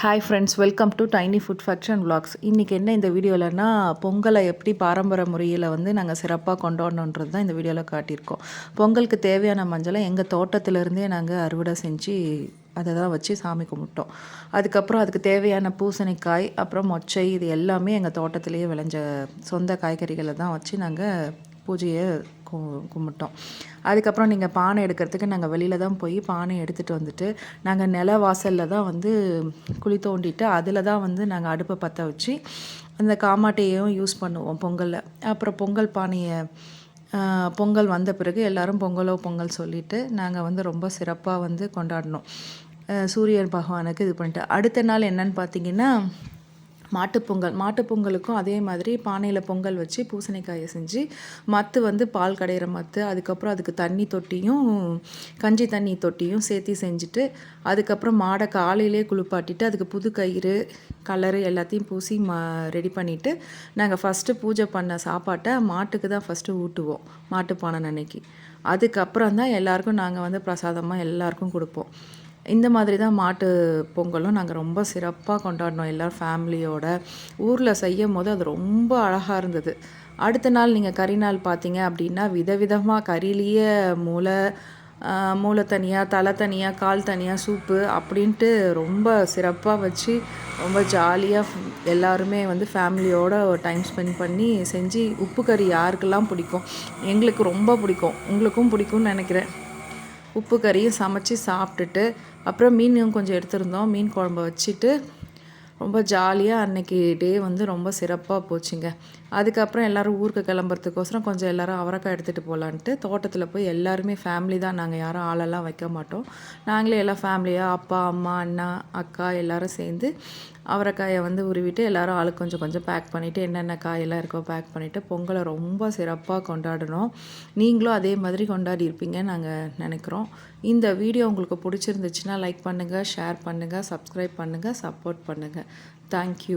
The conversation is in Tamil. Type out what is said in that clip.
Hi friends welcome to tiny food faction vlogs. இன்றைக்கி என்ன இந்த வீடியோலனா பொங்கலை எப்படி பாரம்பரிய முறையில் வந்து நாங்கள் சிறப்பாக கொண்டாடணுன்றது தான் இந்த வீடியோவில் காட்டியிருக்கோம். பொங்கலுக்கு தேவையான மஞ்சளை எங்கள் தோட்டத்திலேருந்தே நாங்கள் அறுவடை செஞ்சு அதை தான் வச்சு சாமி கும்பிட்டோம். அதுக்கப்புறம் அதுக்கு தேவையான பூசணிக்காய் அப்புறம் மொச்சை இது எல்லாமே எங்கள் தோட்டத்திலேயே விளைஞ்ச சொந்த காய்கறிகளை தான் வச்சு நாங்கள் பூஜையை கு கும்பிட்டோம். அதுக்கப்புறம் நீங்கள் பானை எடுக்கிறதுக்கு நாங்கள் வெளியில் தான் போய் பானை எடுத்துகிட்டு வந்துட்டு நாங்கள் நில வாசலில் தான் வந்து குழி தோண்டிட்டு அதில் தான் வந்து நாங்கள் அடுப்பை பற்ற வச்சு அந்த காமாட்டையும் யூஸ் பண்ணுவோம் பொங்கலில். அப்புறம் பொங்கல் பானையை பொங்கல் வந்த பிறகு எல்லாரும் பொங்கலோ பொங்கல் சொல்லிட்டு நாங்கள் வந்து ரொம்ப சிறப்பாக வந்து கொண்டாடினோம் சூரியன் பகவானுக்கு இது பண்ணிட்டு அடுத்த நாள் என்னன்னு பார்த்தீங்கன்னா மாட்டுப்பொங்கல் மாட்டுப்பொங்கலுக்கும் அதே மாதிரி பானையில் பொங்கல் வச்சு பூசணிக்காயை செஞ்சு மத்து வந்து பால் கடையிற மத்து அதுக்கப்புறம் அதுக்கு தண்ணி தொட்டியும் கஞ்சி தண்ணி தொட்டியும் சேர்த்து செஞ்சுட்டு அதுக்கப்புறம் மாடை காலையிலே குளிப்பாட்டிட்டு அதுக்கு புது கயிறு கலரு எல்லாத்தையும் பூசி ம ரெடி பண்ணிவிட்டு நாங்கள் ஃபஸ்ட்டு பூஜை பண்ண சாப்பாட்டை மாட்டுக்கு தான் ஃபஸ்ட்டு ஊட்டுவோம் மாட்டுப்பானை அன்னைக்கு. அதுக்கப்புறம் தான் எல்லாருக்கும் நாங்கள் வந்து பிரசாதமாக எல்லாருக்கும் கொடுப்போம். இந்த மாதிரி தான் மாட்டு பொங்கலும் நாங்கள் ரொம்ப சிறப்பாக கொண்டாடினோம் எல்லோரும் ஃபேமிலியோட. ஊரில் செய்யும் போது அது ரொம்ப அழகாக இருந்தது. அடுத்த நாள் நீங்கள் கறி நாள் பார்த்தீங்க அப்படின்னா விதவிதமாக கறிலேயே மூளை மூளை தனியாக தலை தனியாக கால் தனியாக சூப்பு அப்படின்ட்டு ரொம்ப சிறப்பாக வச்சு ரொம்ப ஜாலியாக எல்லாருமே வந்து ஃபேமிலியோட டைம் ஸ்பெண்ட் பண்ணி செஞ்சு உப்பு கறி யாருக்கெல்லாம் பிடிக்கும்? எங்களுக்கு ரொம்ப பிடிக்கும். உங்களுக்கும் பிடிக்கும்னு நினைக்கிறேன். உப்பு கறியும் சமைச்சு சாப்பிட்டுட்டு அப்புறம் மீனும் கொஞ்சம் எடுத்திருந்தோம். மீன் குழம்பு வச்சுட்டு ரொம்ப ஜாலியாக அன்னைக்கு டே வந்து ரொம்ப சிறப்பாக போச்சுங்க. அதுக்கப்புறம் எல்லோரும் ஊருக்கு கிளம்புறதுக்கோசரம் கொஞ்சம் எல்லாரும் அவரைக்காய் எடுத்துகிட்டு போகலான்ட்டு தோட்டத்தில் போய் எல்லாருமே ஃபேமிலி தான். நாங்கள் யாரும் ஆளெல்லாம் வைக்க மாட்டோம். நாங்களே எல்லாம் ஃபேமிலியாக அப்பா அம்மா அண்ணா அக்கா எல்லோரும் சேர்ந்து அவரைக்காயை வந்து உருவிட்டு எல்லோரும் ஆளுக்கு கொஞ்சம் கொஞ்சம் பேக் பண்ணிவிட்டு என்னென்ன காயெல்லாம் இருக்கோ பேக் பண்ணிவிட்டு பொங்கலை ரொம்ப சிறப்பாக கொண்டாடினோம். நீங்களும் அதே மாதிரி கொண்டாடி இருப்பீங்கன்னு நாங்கள் நினைக்கிறோம். இந்த வீடியோ உங்களுக்கு பிடிச்சிருந்துச்சுன்னா லைக் பண்ணுங்கள் ஷேர் பண்ணுங்கள் சப்ஸ்கிரைப் பண்ணுங்கள் சப்போர்ட் பண்ணுங்கள் താങ്ക്